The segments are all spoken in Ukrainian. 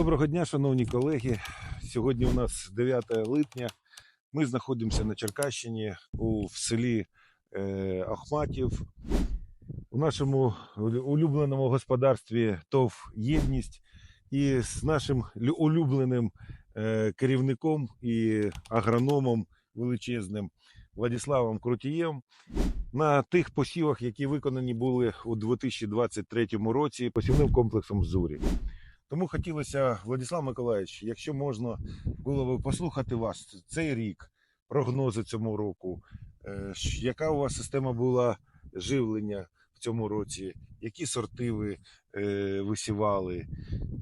Доброго дня, шановні колеги. Сьогодні у нас 9 липня. Ми знаходимося на Черкащині у в селі е, Ахматів. У нашому улюбленому господарстві ТОВ Єдність і з нашим улюбленим е, керівником і агрономом величезним Владиславом Крутієм на тих посівах, які виконані були у 2023 році посівним комплексом Зурі. Тому хотілося, Владислав Миколаївич, якщо можна було б послухати вас цей рік, прогнози цьому року, е, яка у вас система була живлення в цьому році, які сорти ви е, висівали,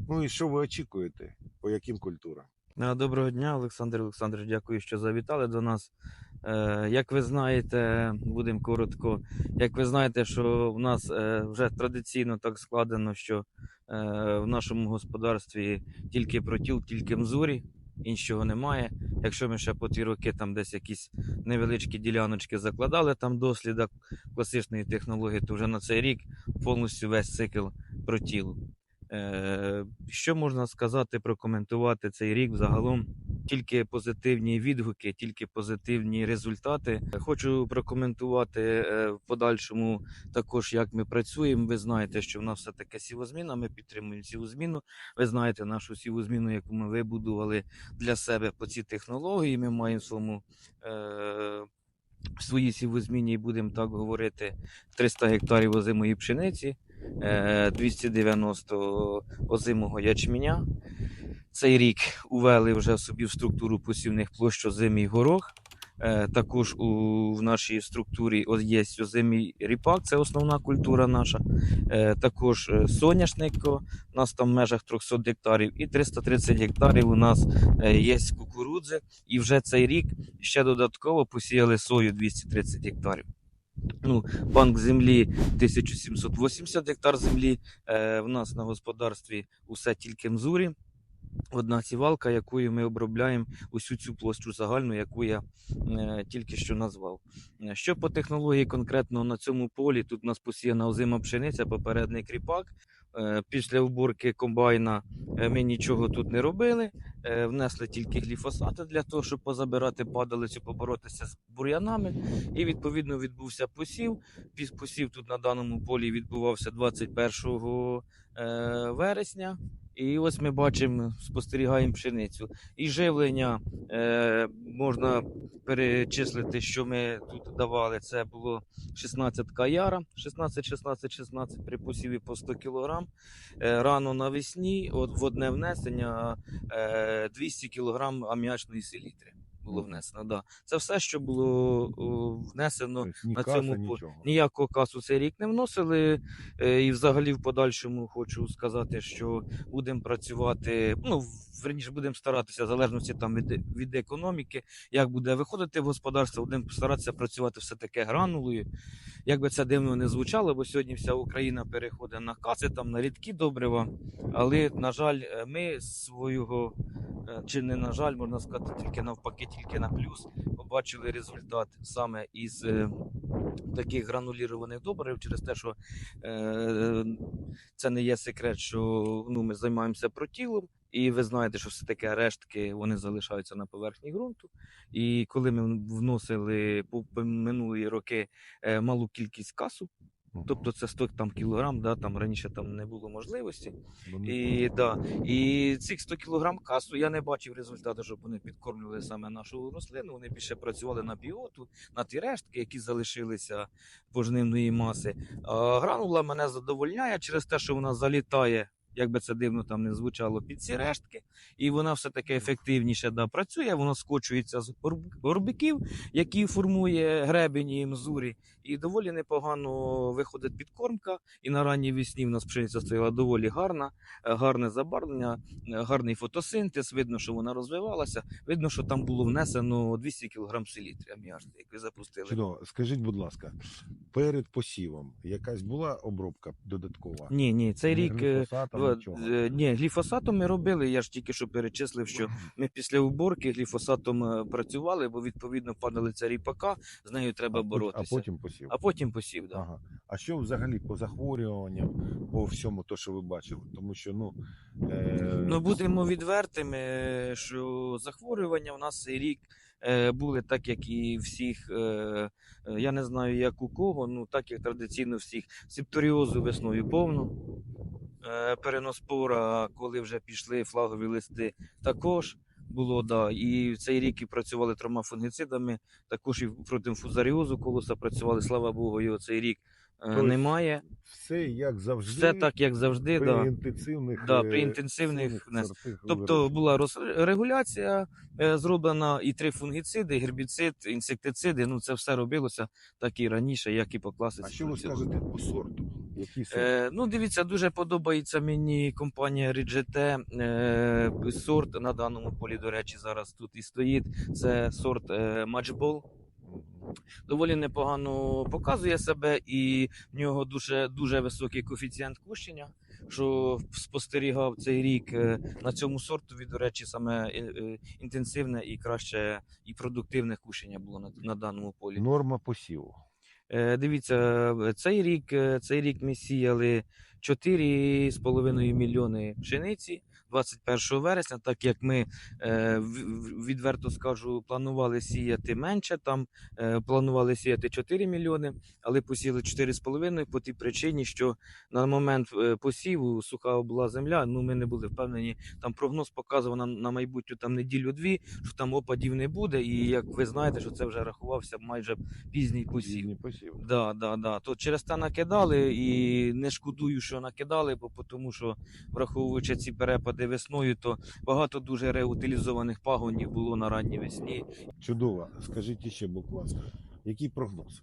ну і що ви очікуєте, по яким культурам? Доброго дня, Олександр Олександрович. Дякую, що завітали до нас. Е, Як ви знаєте, будемо коротко. Як ви знаєте, що в нас е, вже традиційно так складено, що е, в нашому господарстві тільки протіл, тільки мзурі, іншого немає. Якщо ми ще по ті роки там десь якісь невеличкі діляночки закладали там дослідок класичної технології, то вже на цей рік повністю весь цикл протілу. Що можна сказати, прокоментувати цей рік взагалом? Тільки позитивні відгуки, тільки позитивні результати. Хочу прокоментувати е, в подальшому також, як ми працюємо. Ви знаєте, що в нас все таке сівозміна. Ми підтримуємо сівозміну. Ви знаєте нашу сівозміну, яку ми вибудували для себе по цій технології. Ми маємо в своєму е, в своїй сівозміні, будемо так говорити, 300 гектарів озимої пшениці, 290 озимого ячменя. Цей рік увели вже собі в структуру посівних площ озимий горох. Е, Також у, в нашій структурі є озимий ріпак, це основна культура наша. Е, Також е, соняшник, у нас там в межах 300 гектарів, і 330 гектарів у нас е, є кукурудзи. І вже цей рік ще додатково посіяли сою 230 гектарів. Ну, банк землі 1780 гектар землі. Е, в нас на господарстві усе тільки мзурі. Одна сівалка, якою ми обробляємо усю цю площу загальну, яку я е, тільки що назвав. Е, Що по технології конкретно на цьому полі, тут у нас посіяна озима пшениця, попередний кріпак. Е, Після уборки комбайна е, ми нічого тут не робили. Внесли тільки гліфосати для того, щоб позабирати падалицю, поборотися з бур'янами. І відповідно відбувся посів. Посів тут на даному полі відбувався 21 е, вересня. І ось ми бачимо, спостерігаємо пшеницю. І живлення е, можна перечислити, що ми тут давали. Це було 16 каяра, 16, 16, 16 при посіві по 100 кг. Е, рано навесні, от в одне внесення е, 200 кг аміачної селітри було внесено. Да. Це все, що було о, внесено Тобто ні на каса, цьому по- нічого. Ніякого касу цей рік не вносили. Е, І взагалі в подальшому хочу сказати, що будемо працювати. Ну, верніше будемо старатися, в залежності там від, від економіки, як буде виходити в господарство, будемо старатися працювати все таке гранулою. Як би це дивно не звучало, бо сьогодні вся Україна переходить на каси, там на рідкі добрива. Але, на жаль, е, ми свого чи не на жаль, можна сказати, тільки навпаки, тільки на плюс побачили результат саме із е, таких гранулірованих добрив через те, що е, це не є секрет, що ну, ми займаємося протілом, і ви знаєте, що все таки рештки вони залишаються на поверхні ґрунту. І коли ми вносили по минулі роки е, малу кількість касу. Тобто це 100 там, кілограм, да, там раніше там не було можливості. Ну, І, да, і цих 100 кг касу я не бачив результату, щоб вони підкормлювали саме нашу рослину. Вони більше працювали на біоту, на ті рештки, які залишилися пожнивної маси. А гранула мене задовольняє через те, що вона залітає. Як би це дивно там не звучало під ці рештки, і вона все таки ефективніше да, працює, воно скочується з горб- які формує гребень і мзурі, і доволі непогано виходить підкормка. І на ранній весні в нас пшениця стояла доволі гарна, е, гарне забарвлення, е, гарний фотосинтез. Видно, що вона розвивалася. Видно, що там було внесено 200 кг селітри аміачний, як ви запустили. Чудово. Скажіть, будь ласка, перед посівом якась була обробка додаткова? Ні, ні, цей рік е, гліфосатом, Ні, гліфосатом ми робили. Я ж тільки що перечислив, що ми після уборки гліфосатом працювали, бо відповідно падали ця ріпака, з нею треба боротися. А потім посів. А потім посів, да. Ага. А що взагалі по захворюванням, по всьому, то, що ви бачили? Тому що, ну. Е... Ну, будемо відвертими, що захворювання в нас цей рік е, були так, як і всіх. Е, е, я не знаю, як у кого, ну так як традиційно всіх. Септоріозу весною повно. Е, переноспора, коли вже пішли флагові листи, також було, да. І в цей рік і працювали трьома фунгіцидами, також і проти фузаріозу колоса працювали, слава Богу, його цей рік е, Тобто немає. Все як завжди. Все так, як завжди. при да. інтенсивних, Да, е, при інтенсивних внес- Тобто була роз- регуляція е, зроблена, і три фунгіциди, гербіцид, інсектициди. Ну це все робилося так і раніше, як і по класиці. А що ви скажете по сорту? Сорт? Е, ну, дивіться, дуже подобається мені компанія Ріджете. Е, сорт на даному полі, до речі, зараз тут і стоїть. Це сорт е, Матчбол. Доволі непогано показує себе, і в нього дуже, дуже високий коефіцієнт кущення. Що спостерігав цей рік е, на цьому сортові, до речі, саме е, е, інтенсивне і краще і продуктивне кущення було на, на даному полі. Норма посіву. Е, Дивіться, е, цей рік, е, цей рік ми сіяли 4,5 мільйони пшениці 21 вересня, так як ми е, відверто скажу, планували сіяти менше, там е, планували сіяти 4 мільйони, але посіяли 4,5 по тій причині, що на момент е, посіву суха була земля. Ну ми не були впевнені. Там прогноз показував на, на майбутню там неділю-дві, що там опадів не буде. І як ви знаєте, що це вже рахувався майже пізній посів. Пізній посів. Да, да, да. То через те накидали і не шкодую, що накидали, бо тому що враховуючи ці перепади весною, то багато дуже реутилізованих пагонів було на ранній весні. Чудово. Скажіть ще, будь ласка, який прогноз?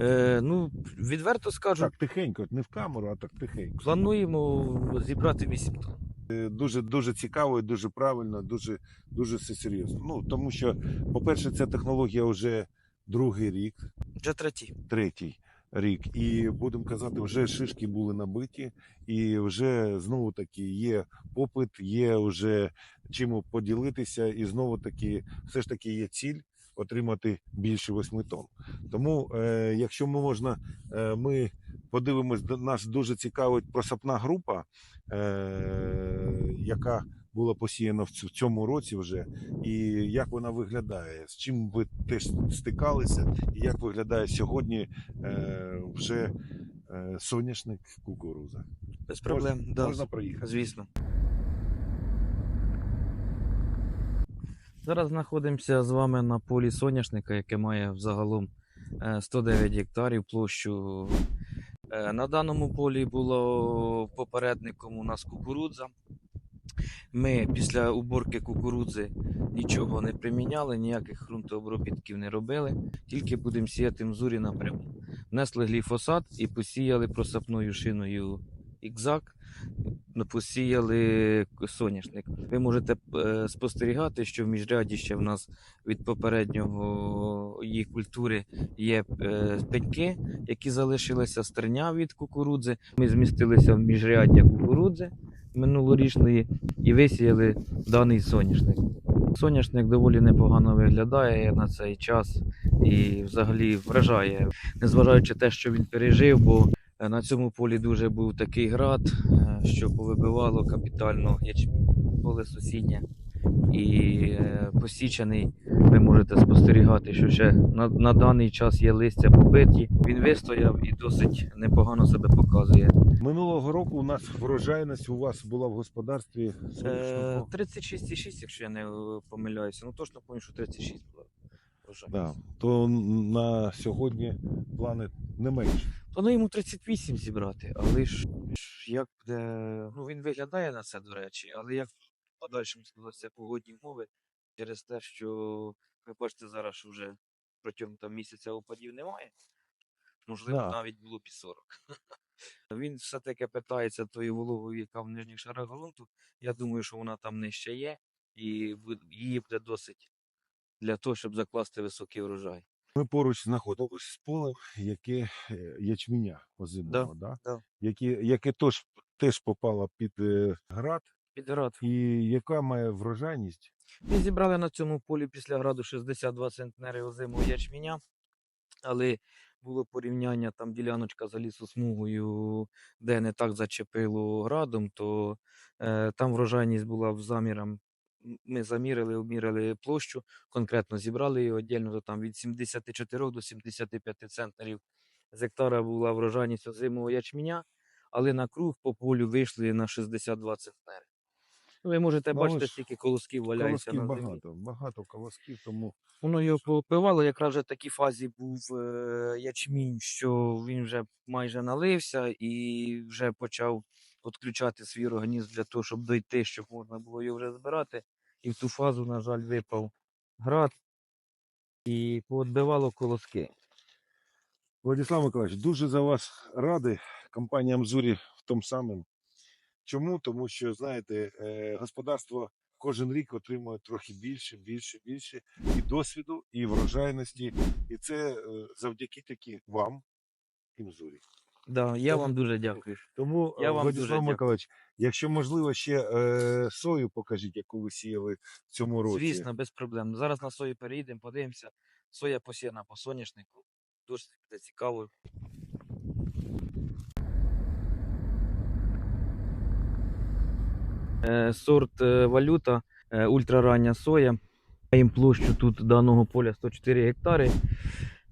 Е, ну, відверто скажу, Так, тихенько, не в камеру, а так тихенько. плануємо зібрати 8 тонн. Е, Дуже дуже цікаво і дуже правильно, дуже дуже все серйозно. Ну тому що, по-перше, ця технологія вже другий рік, Вже третій. третій рік, і будемо казати, вже шишки були набиті, і вже знову таки є попит, є вже чим поділитися, і знову таки, все ж таки є ціль. Отримати більше 8 тонн. Тому, е, якщо ми можна, е, ми подивимось, нас дуже цікавить просапна група, е, яка була посіяна в цьому році вже, і як вона виглядає, з чим ви теж стикалися, і як виглядає сьогодні е, вже е, соняшник кукуруза. Без проблем. Можна, да. можна проїхати. Звісно. Зараз знаходимося з вами на полі соняшника, яке має взагалом е, 109 гектарів площу. Е, На даному полі було попередником у нас кукурудза. Ми після уборки кукурудзи нічого не приміняли, ніяких ґрунтообробітків не робили, тільки будемо сіяти мзурі напряму. Внесли гліфосат і посіяли просапною шиною ікзак, посіяли соняшник. Ви можете е, спостерігати, що в міжряді ще в нас від попереднього її культури є е, пеньки, які залишилися стерня від кукурудзи. Ми змістилися в міжряддя кукурудзи минулорічної і висіяли даний соняшник. Соняшник доволі непогано виглядає на цей час і взагалі вражає, незважаючи те, що він пережив, бо е, на цьому полі дуже був такий град, е, що повибивало капітально ячмінь, поле сусіднє. І е, посічений, ви можете спостерігати, що ще на, на даний час є листя побиті. Він вистояв і досить непогано себе показує. Минулого року у нас врожайність у вас була в господарстві Е, соняшнику. 36,6, якщо я не е, помиляюся. Ну точно пам'ятаю, що 36 була. врожайність. Да. То на сьогодні плани не менше. Плануємо 38 зібрати, але ж ж як буде. Ну він виглядає на це, до речі, але як в подальшому складуться погодні умови через те, що ви бачите зараз, що вже протягом там місяця опадів немає. Можливо, Да. навіть було і 40. Він все-таки питається тої вологою, яка в нижніх шарах ґрунту. Я думаю, що вона там нижче є, і її буде досить для того, щоб закласти високий врожай. Ми поруч знаходимося з полем, яке е, ячменя озимого, да, да. Яке, яке теж теж попала під е, град. І яка має врожайність? Ми зібрали на цьому полі після граду 62 центнери озимого ячменя, але було порівняння там діляночка за лісосмугою, де не так зачепило градом, то е, там врожайність була в замірам. Ми замірили, обміряли площу, конкретно зібрали її віддільно, то там від 74 до 75 центнерів з гектара була врожайність озимого ячменя, але на круг по полю вийшли на 62 центнери. Ви можете Ну, бачити, скільки колосків валяється Колосків на багато, багато колосків, тому Воно його попивало, якраз вже в такій фазі був е, ячмінь, що він вже майже налився і вже почав підключати свій організм для того, щоб дойти, щоб можна було його вже збирати. І в ту фазу, на жаль, випав град і поотбивало колоски. Владислав Миколаївич, дуже за вас радий. Компанія Амзурі в тому самому. Чому? Тому що, знаєте, е, господарство кожен рік отримує трохи більше, більше, більше і досвіду, і врожайності. І це е, завдяки таки вам і Мзурі. Да, я Тому- вам дуже дякую. Тому, Я е, вам дуже Владислав дякую. Миколаївич, якщо можливо, ще е, сою покажіть, яку ви сіяли в цьому році. Звісно, без проблем. Зараз на сою переїдемо, подивимося. Соя посіяна по соняшнику. Дуже буде цікаво. Сорт е, валюта, е, ультрарання соя. Маємо площу тут даного поля 104 гектари.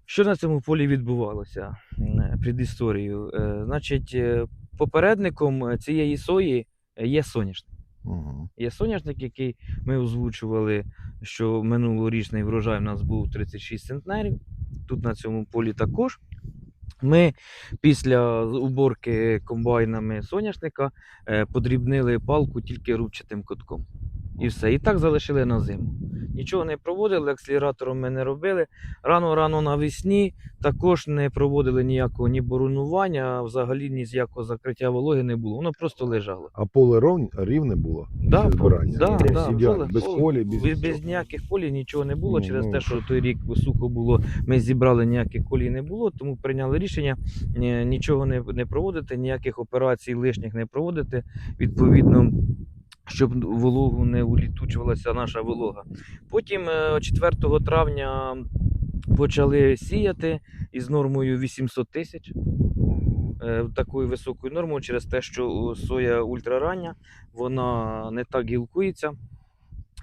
Що на цьому полі відбувалося Е, під історією? Е, Значить, е, попередником цієї сої е, є соняшник. Угу. Є соняшник, який ми озвучували, що минулорічний врожай в нас був 36 центнерів. Тут на цьому полі також. Ми після уборки комбайнами соняшника е, подрібнили палку тільки рубчатим котком. І все. І так залишили на зиму. Нічого не проводили, акселератором ми не робили. Рано-рано навесні також не проводили ніякого ні боронування, а взагалі ні з якого закриття вологи не було. Воно просто лежало. А поле рівне було? Да, після збирання? да, да, ідеально, поле- без полі, без, без, без ніяких полів нічого не було. Ну, через ну. те, що той рік сухо було, ми зібрали ніяких колій не було, тому прийняли рішення нічого не, не проводити, ніяких операцій лишніх не проводити. Відповідно. Щоб вологу не улітучувалася наша волога. Потім е, 4 травня почали сіяти із нормою 800 тисяч е, такою високою нормою через те, що соя ультрарання, вона не так гілкується.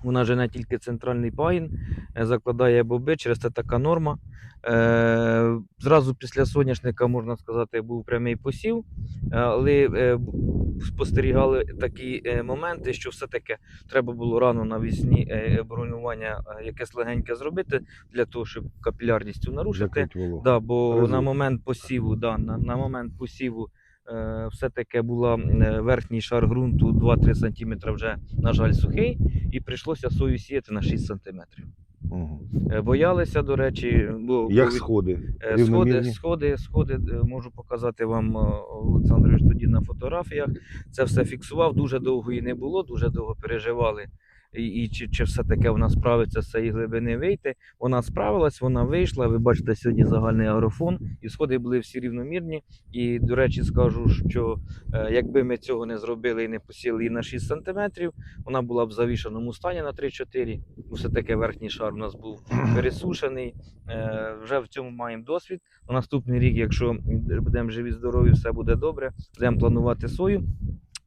Вона жене тільки центральний пагін, е, закладає боби, через це така норма. Е, зразу після соняшника, можна сказати, був прямий посів, але е, спостерігали такі моменти, що все-таки треба було рано навесні е, бронювання якесь легеньке зробити для того, щоб капілярністю нарушити. Да, бо на момент посіву, да, на, на момент посіву все-таки була е, верхній шар ґрунту 2-3 см вже, на жаль, сухий, і прийшлося сою сіяти на 6 см. Е, боялися, до речі, бо Як бо сходи? Е, Сходи, сходи, сходи е, можу показати вам, е, Олександрович, тоді на фотографіях. Це все фіксував. Дуже довго її не було, дуже довго переживали. І, і чи, чи все таке вона справиться з цієї глибини вийти. Вона справилась, вона вийшла. Ви бачите сьогодні загальний агрофон, і сходи були всі рівномірні. І, до речі, скажу, що е, якби ми цього не зробили і не посіли її на 6 см, вона була б в завішаному стані на 3-4. Все-таки верхній шар у нас був пересушений. Е, вже в цьому маємо досвід. На наступний рік, якщо будемо живі, здорові, все буде добре, будемо планувати сою.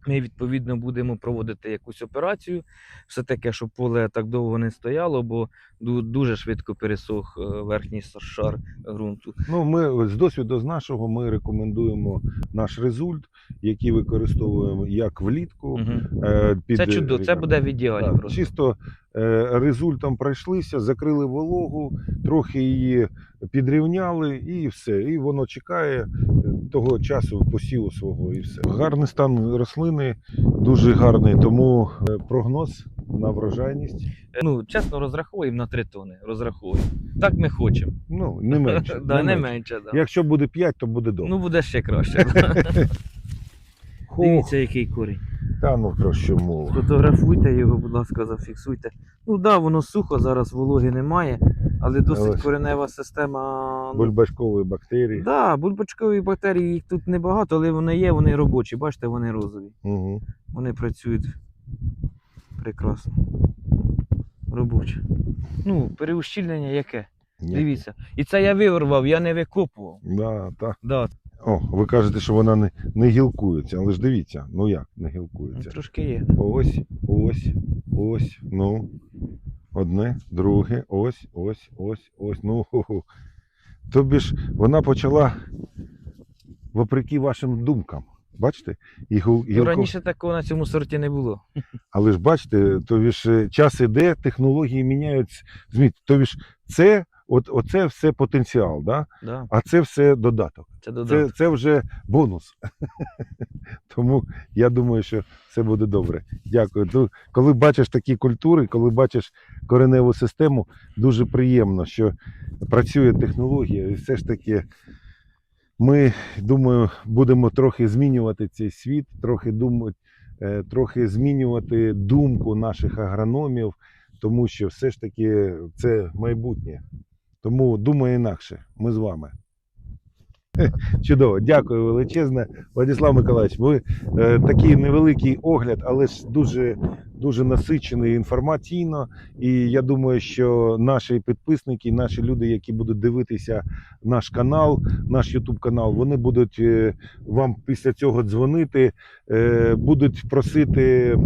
Ми відповідно будемо проводити якусь операцію, все таке, щоб поле так довго не стояло, бо дуже швидко пересох е, верхній шар ґрунту. Ну, ми з досвіду з нашого ми рекомендуємо наш результ, який використовуємо як влітку. Е, під Це чудово, це буде в ідеалі. Так, просто. чисто е, результом пройшлися, закрили вологу, трохи її підрівняли і все. І воно чекає е, того часу посіву свого і все. Гарний стан рослини, дуже гарний, тому е, прогноз на врожайність. Е, Ну, чесно, розраховуємо на 3 тони. Розраховуємо. Так ми хочемо. Ну, не менше. да, не менше. менше, да. Якщо буде 5, то буде добре. Ну, буде ще краще. Дивіться, який корінь. та ну про що мова. Фотографуйте його, будь ласка, зафіксуйте. Ну так, да, воно сухо, зараз вологи немає. Але досить Ось. коренева система. ну, Бульбашкові бактерії. Да, бульбочкові бактерії, їх тут небагато, але вони є, вони робочі. Бачите, вони розові. Угу. Вони працюють прекрасно. Робочі. Ну, переущільнення яке? Дивіться. І це я вирвав, я не викопував. Да, так. Да, О, ви кажете, що вона не, не гілкується, але ж дивіться, ну як не ну, гілкується. трошки є. Ось, ось, ось, ну. Одне, друге, ось, ось, ось, ось. Ну. Тобі ж вона почала вопреки вашим думкам. Бачите? І гу- Ну, раніше такого на цьому сорті не було. Але ж бачите, тобі ж е, час іде, технології міняються. Зміть, тобі ж це, от, оце все потенціал, да? Да, а це все додаток. це Це, додаток. це вже бонус. Тому я думаю, що все буде добре. Дякую. Ну, коли бачиш такі культури, коли бачиш кореневу систему, дуже приємно, що працює технологія. І все ж таки, ми, думаю, будемо трохи змінювати цей світ, трохи думати, е, трохи змінювати думку наших агрономів, тому що все ж таки це майбутнє. Тому думай інакше. Ми з вами. Чудово, дякую величезне. Владислав Миколаївич, ви е, такий невеликий огляд, але ж дуже, дуже насичений інформаційно. І я думаю, що наші підписники, наші люди, які будуть дивитися наш канал, наш YouTube канал, вони будуть е, вам після цього дзвонити, е, будуть просити.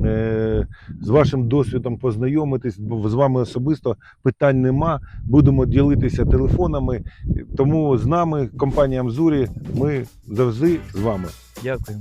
Е, З вашим досвідом познайомитись, бо з вами особисто питань нема. Будемо ділитися телефонами. Тому з нами, компанія Амзурі, ми завжди з вами. Дякую.